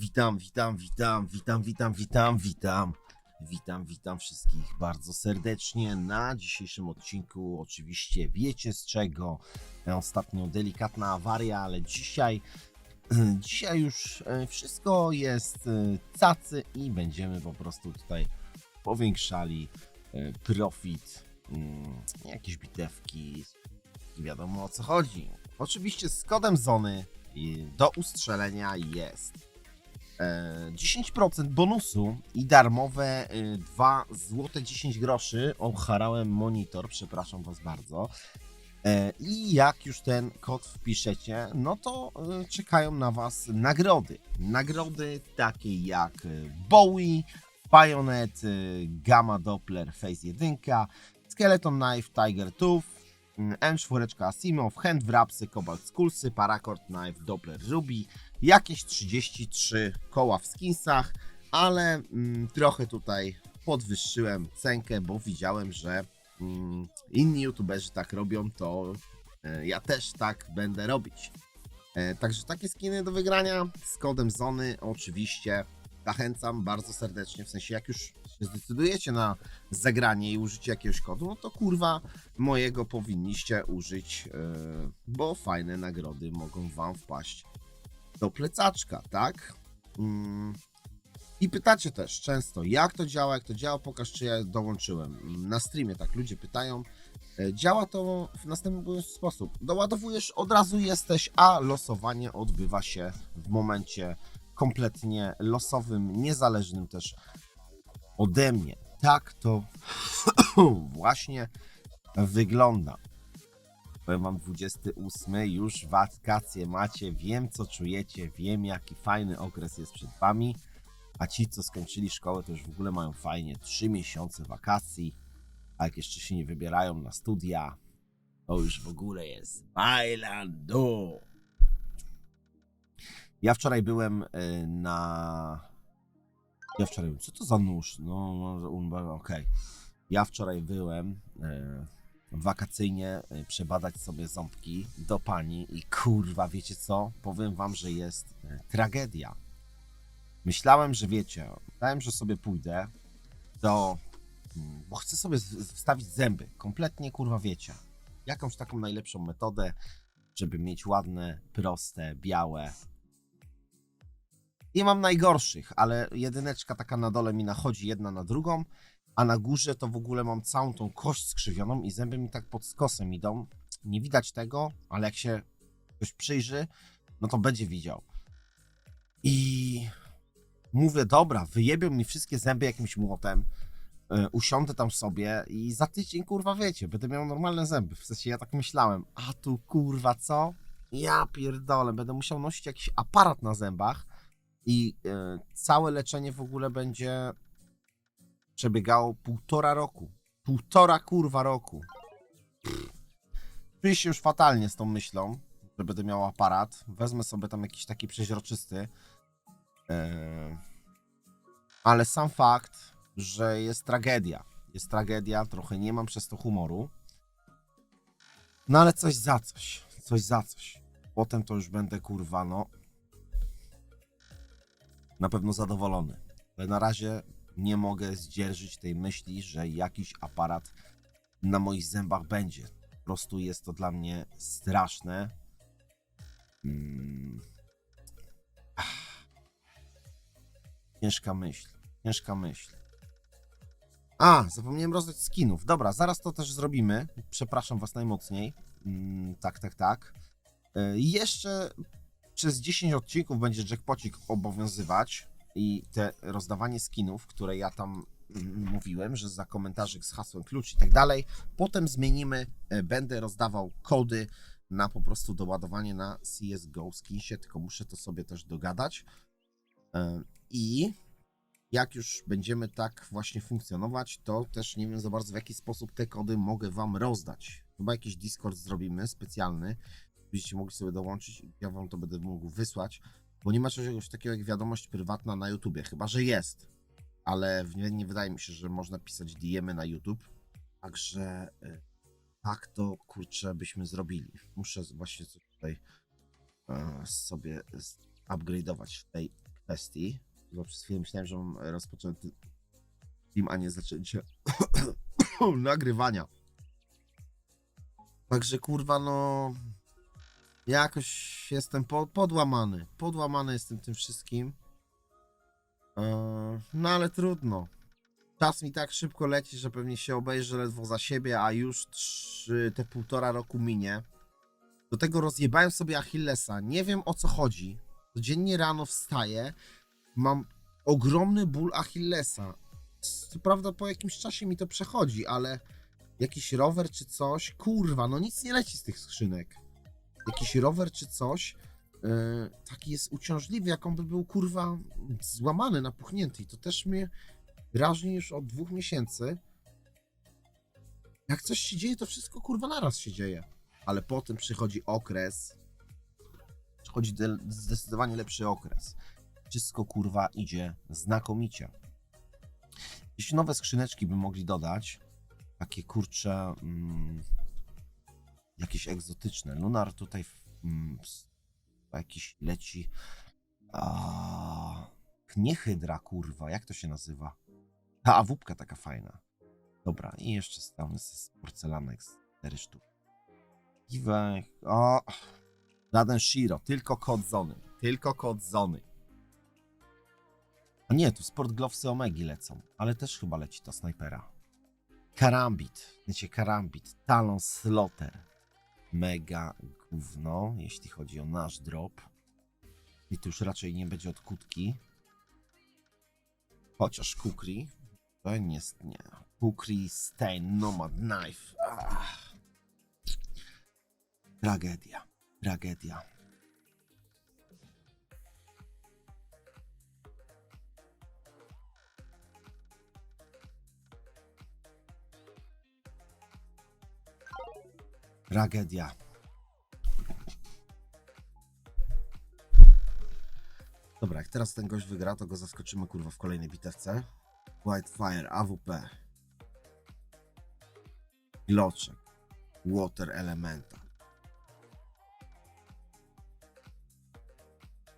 Witam, witam, witam, witam, witam, witam, witam. Witam, witam wszystkich bardzo serdecznie na dzisiejszym odcinku. Oczywiście wiecie z czego. Ostatnio delikatna awaria, ale dzisiaj dzisiaj już e, wszystko jest e, cacy i będziemy po prostu tutaj powiększali e, profit, mm, jakieś bitewki, wiadomo o co chodzi. Oczywiście z kodem Zony do ustrzelenia jest e, 10% bonusu i darmowe e, 2 złote 10 groszy. Ocharałem monitor, przepraszam Was bardzo. E, I jak już ten kod wpiszecie, no to e, czekają na Was nagrody. Nagrody takie jak e, Bowie, Bayonet, e, Gamma Doppler Phase 1, Skeleton Knife, Tiger Tooth, mm, M4 Asimov, Hand Wrapsy, Cobalt Skulsy, Paracord Knife, Doppler Ruby, jakieś 33 koła w skinsach, ale mm, trochę tutaj podwyższyłem cenkę, bo widziałem, że mm, inni youtuberzy tak robią, to e, ja też tak będę robić. E, Także takie skiny do wygrania z kodem Zony oczywiście zachęcam bardzo serdecznie, w sensie jak już się zdecydujecie na zagranie i użycie jakiegoś kodu, no to kurwa mojego powinniście użyć, e, bo fajne nagrody mogą wam wpaść do plecaczka, tak? Mm. I pytacie też często, jak to działa, jak to działa, pokaż czy ja dołączyłem. Na streamie tak ludzie pytają. E, Działa to w następujący sposób. Doładowujesz, od razu jesteś, a losowanie odbywa się w momencie kompletnie losowym, niezależnym też ode mnie. Tak to właśnie wygląda. Powiem wam 28, już wakacje macie, wiem co czujecie, wiem jaki fajny okres jest przed wami. A ci, co skończyli szkołę, to już w ogóle mają fajnie 3 miesiące wakacji. A jak jeszcze się nie wybierają na studia, to już w ogóle jest bailando. Ja wczoraj byłem y, na. Ja wczoraj. Co to za nóż? No, okej. Ja wczoraj byłem y, wakacyjnie y, przebadać sobie ząbki do pani i kurwa, wiecie co? Powiem wam, że jest y, tragedia. Myślałem, że wiecie, myślałem, że sobie pójdę do. mm, Bo chcę sobie wstawić zęby. Kompletnie kurwa wiecie. Jakąś taką najlepszą metodę, żeby mieć ładne, proste, białe. Nie mam najgorszych, ale jedyneczka taka na dole mi nachodzi jedna na drugą, a na górze to w ogóle mam całą tą kość skrzywioną i zęby mi tak pod skosem idą. Nie widać tego, ale jak się ktoś przyjrzy, no to będzie widział. I mówię, dobra, wyjebią mi wszystkie zęby jakimś młotem, y, usiądę tam sobie i za tydzień, kurwa, wiecie, będę miał normalne zęby. W sensie ja tak myślałem, a tu, kurwa, co? Ja pierdolę, będę musiał nosić jakiś aparat na zębach i y, całe leczenie w ogóle będzie przebiegało półtora roku. Półtora, kurwa, roku. Czuję się już fatalnie z tą myślą, że będę miał aparat. Wezmę sobie tam jakiś taki przeźroczysty, Eee, Ale sam fakt, że jest tragedia. Jest tragedia, trochę nie mam przez to humoru. No ale coś za coś. Coś za coś. Potem to już będę kurwa, no. Na pewno zadowolony. Ale na razie nie mogę zdzierżyć tej myśli, że jakiś aparat na moich zębach będzie. Po prostu jest to dla mnie straszne. Mm. Ciężka myśl. Ciężka myśl. A, zapomniałem rozdać skinów. Dobra, zaraz to też zrobimy. Przepraszam was najmocniej. Mm, tak, tak, tak. E, jeszcze przez 10 odcinków będzie jackpocik obowiązywać i te rozdawanie skinów, które ja tam mówiłem, że za komentarzyk z hasłem klucz i tak dalej. Potem zmienimy, e, będę rozdawał kody na po prostu doładowanie na CSGO skinsie, tylko muszę to sobie też dogadać. E, I jak już będziemy tak właśnie funkcjonować, to też nie wiem za bardzo w jaki sposób te kody mogę wam rozdać. Chyba jakiś Discord zrobimy specjalny, byście mogli sobie dołączyć i ja wam to będę mógł wysłać, bo nie ma czegoś takiego jak wiadomość prywatna na YouTubie, chyba że jest, ale nie, nie wydaje mi się, że można pisać DM-y na YouTube, także e, tak to kurczę byśmy zrobili. Muszę właśnie coś tutaj e, sobie upgrade'ować w tej kwestii, bo przez chwilę myślałem, że mam rozpoczęty film, a nie zaczęcie nagrywania. Także kurwa, no. Jakoś jestem po, podłamany. Podłamany jestem tym wszystkim. Eee, no ale trudno. Czas mi tak szybko leci, że pewnie się obejrzę ledwo za siebie, a już trzy, te półtora roku minie. Do tego rozjebałem sobie Achillesa. Nie wiem o co chodzi. Codziennie rano wstaję, mam ogromny ból Achillesa. Co prawda po jakimś czasie mi to przechodzi, ale jakiś rower czy coś, kurwa, no nic nie leci z tych skrzynek. Jakiś rower czy coś, yy, taki jest uciążliwy, jak on by był, kurwa, złamany, napuchnięty. I to też mnie drażni już od dwóch miesięcy. Jak coś się dzieje, to wszystko, kurwa, naraz się dzieje. Ale potem przychodzi okres, przychodzi de- zdecydowanie lepszy okres. Wszystko, kurwa, idzie znakomicie. Jeśli nowe skrzyneczki by mogli dodać, takie kurcze, mm, jakieś egzotyczne. Lunar tutaj mm, jakiś leci. A, nie hydra, kurwa, jak to się nazywa? Ta awupka taka fajna. Dobra, i jeszcze stamy z porcelanek z 4 sztuki. O, żaden Shiro, tylko kod zony, tylko kod zony. A nie, tu Sport Glowsy Omegi lecą, ale też chyba leci ta snajpera. Karambit, wiecie, Karambit, Talon Slaughter. Mega gówno, jeśli chodzi o nasz drop. I tu już raczej nie będzie od kutki. Chociaż Kukri, to nie jest, nie. Kukri, Stain, Nomad, Knife. Ach. Tragedia, tragedia. Tragedia. Dobra, jak teraz ten gość wygra, to go zaskoczymy kurwa w kolejnej bitewce. Whitefire, AWP. Gloczek. Water Elemental.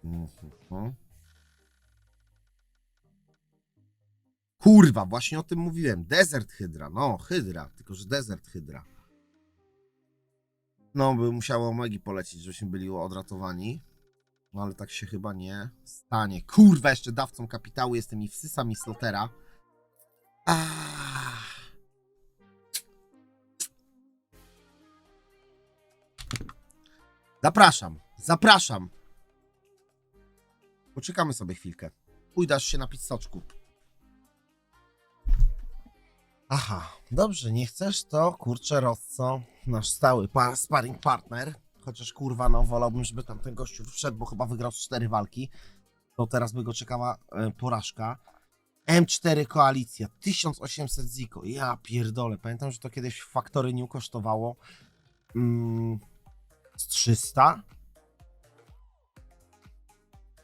Mhm. Kurwa, właśnie o tym mówiłem. Desert Hydra. No, Hydra, tylko że Desert Hydra. No, by musiało Omegi polecieć, żebyśmy byli odratowani. No, ale tak się chyba nie stanie. Kurwa, jeszcze dawcą kapitału jestem i wsysa mi slotera. Ah. Zapraszam, zapraszam. Poczekamy sobie chwilkę. Pójdasz się napić soczku. Aha, dobrze, nie chcesz, to kurczę Rosco, nasz stały pa sparring partner, chociaż kurwa, no wolałbym, żeby tam ten gościu wszedł, bo chyba wygrał z cztery walki, to teraz by go czekała e, porażka. M4 Koalicja, 1800 ziko, ja pierdolę, pamiętam, że to kiedyś w Factory kosztowało mm, z 300.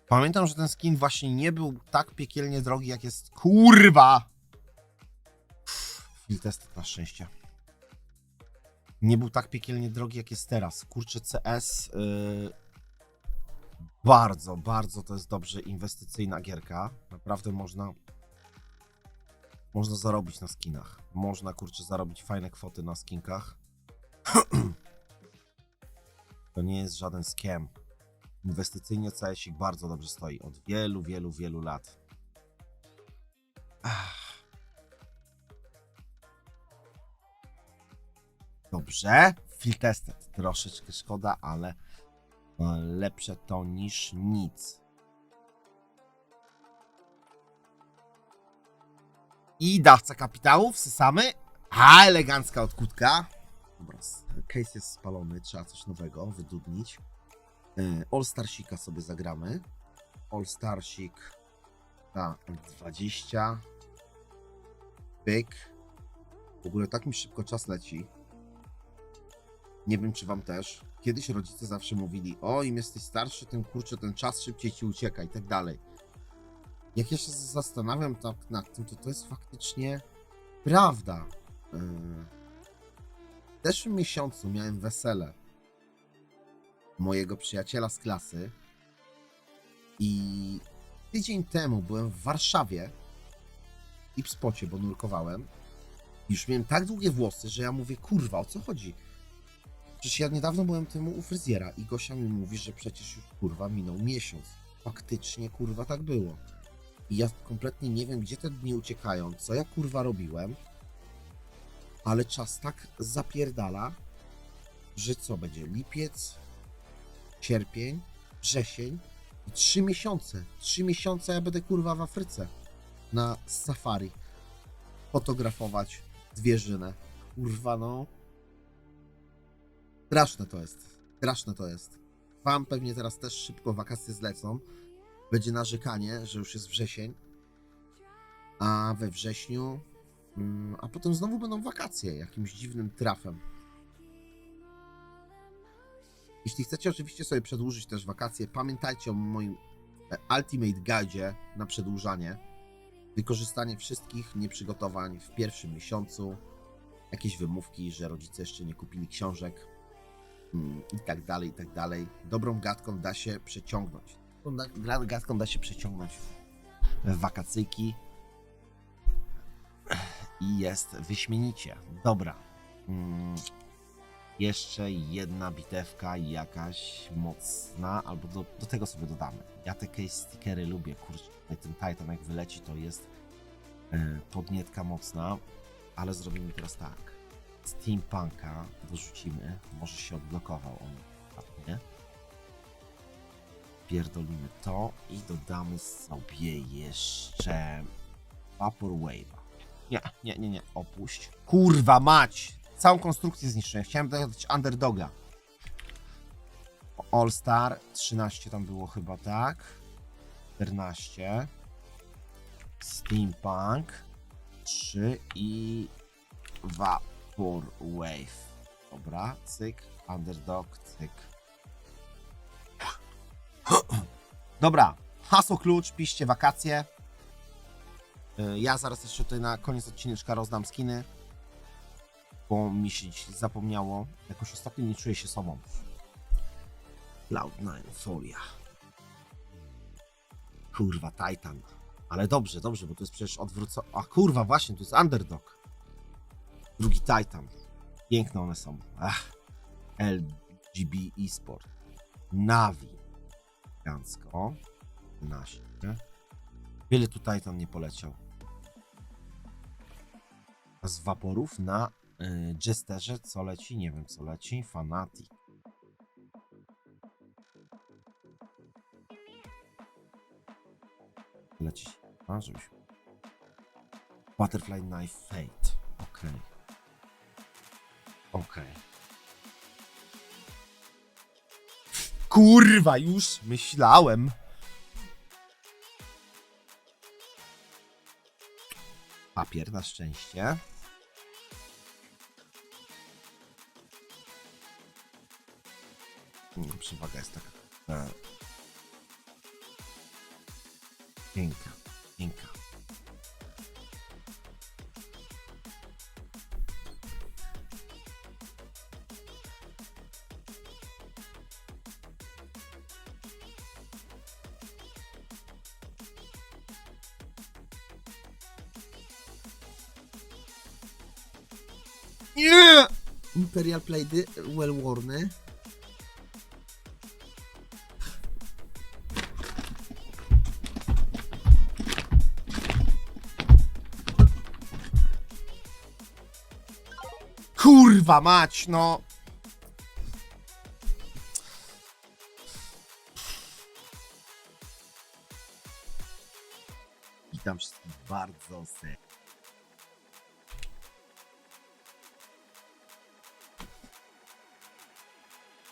Pamiętam, że ten skin właśnie nie był tak piekielnie drogi, jak jest, kurwa! Field test na szczęście. Nie był tak piekielnie drogi, jak jest teraz. Kurczę, CS. Yy, bardzo, bardzo to jest dobrze inwestycyjna gierka. Naprawdę można. Można zarobić na skinach. Można, kurczę, zarobić fajne kwoty na skinkach. to nie jest żaden scam. Inwestycyjnie CS-ik bardzo dobrze stoi. Od wielu, wielu, wielu lat. Ach. Dobrze. Field tested. Troszeczkę szkoda, ale e, lepsze to niż nic. I dawca kapitału wsysamy. A, elegancka odkutka. Dobra, case jest spalony, trzeba coś nowego wydudnić. E, All Starsika sobie zagramy. All Starsik na 20. Pyk. W ogóle tak mi szybko czas leci. Nie wiem, czy wam też. Kiedyś rodzice zawsze mówili, o im jesteś starszy, tym kurczę, ten czas szybciej ci ucieka i tak dalej. Jak ja się zastanawiam tak nad tym, to to jest faktycznie prawda. Yy. W zeszłym miesiącu miałem wesele mojego przyjaciela z klasy i tydzień temu byłem w Warszawie i w spocie, bo nurkowałem. Już miałem tak długie włosy, że ja mówię, kurwa, o co chodzi? Przecież ja niedawno byłem temu u fryzjera i Gosia mi mówi, że przecież już kurwa minął miesiąc. Faktycznie kurwa tak było. I ja kompletnie nie wiem, gdzie te dni uciekają, co ja kurwa robiłem, ale czas tak zapierdala, że co będzie? Lipiec, sierpień, wrzesień i trzy miesiące. Trzy miesiące ja będę kurwa w Afryce na safari fotografować zwierzynę. Kurwa no. Straszne to jest. Straszne to jest. Wam pewnie teraz też szybko wakacje zlecą. Będzie narzekanie, że już jest wrzesień. A we wrześniu. mm, A potem znowu będą wakacje jakimś dziwnym trafem. Jeśli chcecie oczywiście sobie przedłużyć też wakacje, pamiętajcie o moim e, Ultimate Guide na przedłużanie. Wykorzystanie wszystkich nieprzygotowań w pierwszym miesiącu. Jakieś wymówki, że rodzice jeszcze nie kupili książek i tak dalej, i tak dalej. Dobrą gadką da się przeciągnąć. Dobrą gra- gadką da się przeciągnąć w wakacyjki i jest wyśmienicie. Dobra. Mm, jeszcze jedna bitewka jakaś mocna, albo do, do tego sobie dodamy. Ja te case stickery lubię, kurczę, ten Titan jak wyleci to jest yy, podnietka mocna, ale zrobimy teraz tak. Steampunka dorzucimy, może się odblokował on ładnie. Pierdolimy to i dodamy sobie jeszcze Vapor Wave'a. Nie, nie, nie, nie, opuść. Kurwa mać! Całą konstrukcję zniszczyłem. Chciałem dodać Underdoga. All Star 13 tam było chyba, tak? 14. Steampunk 3 i Vapor Wave. Dobra, cyk, Underdog, cyk. Dobra, hasło klucz, piszcie wakacje. Y, Ja zaraz jeszcze tutaj na koniec odcineczka rozdam skiny, bo mi się dziś zapomniało. Jakoś ostatnio nie czuję się sobą. Cloud9 Folia. Kurwa, Titan. Ale dobrze, dobrze, bo to jest przecież odwrócone. A kurwa, właśnie, to jest Underdog. Drugi Titan. Piękne one są. Ach. LGB eSport. Navi. Elegancko. 12. Wiele tu Titan nie poleciał. Z waporów na y, Jesterze co leci? Nie wiem co leci. Fanatic. Leci. A, żebyś... Butterfly Knife Fate. Okej. Okej. Kurwa, już myślałem. Papier na szczęście. Mm, Przewaga jest taka. E, Piękna, piękna. Nie! Imperial Plady, well worn. Kurwa mać, no. Witam wszystkich bardzo serdecznie.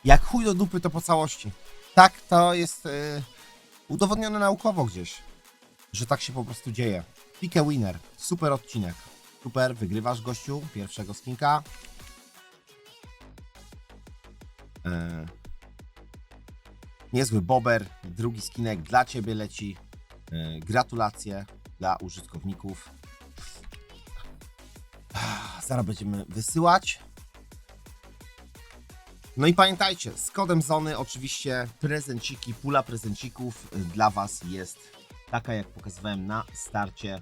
Jak chuj do dupy, to po całości. Tak, to jest y, udowodnione naukowo gdzieś, że tak się po prostu dzieje. Pick winner. Super odcinek. Super, wygrywasz gościu pierwszego skinka. E, niezły bober. Drugi skinek dla ciebie leci. E, gratulacje dla użytkowników. Zaraz będziemy wysyłać. No i pamiętajcie, z kodem Zony oczywiście prezenciki, pula prezencików y, dla Was jest taka jak pokazywałem na starcie.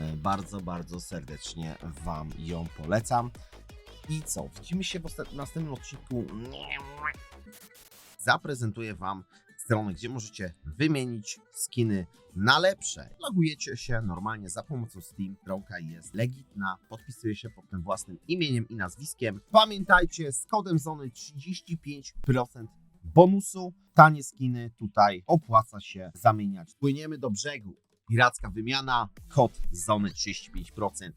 E, Bardzo, bardzo serdecznie Wam ją polecam. I co? Widzimy się w następnym odcinku. Zaprezentuję Wam stronę, gdzie możecie wymienić skiny na lepsze. Logujecie się normalnie za pomocą Steam. Stronka jest legitna. Podpisuje się pod tym własnym imieniem i nazwiskiem. Pamiętajcie, z kodem Zony 35% bonusu. Tanie skiny tutaj opłaca się zamieniać. Płyniemy do brzegu. Piracka wymiana. Kod Zony 35%.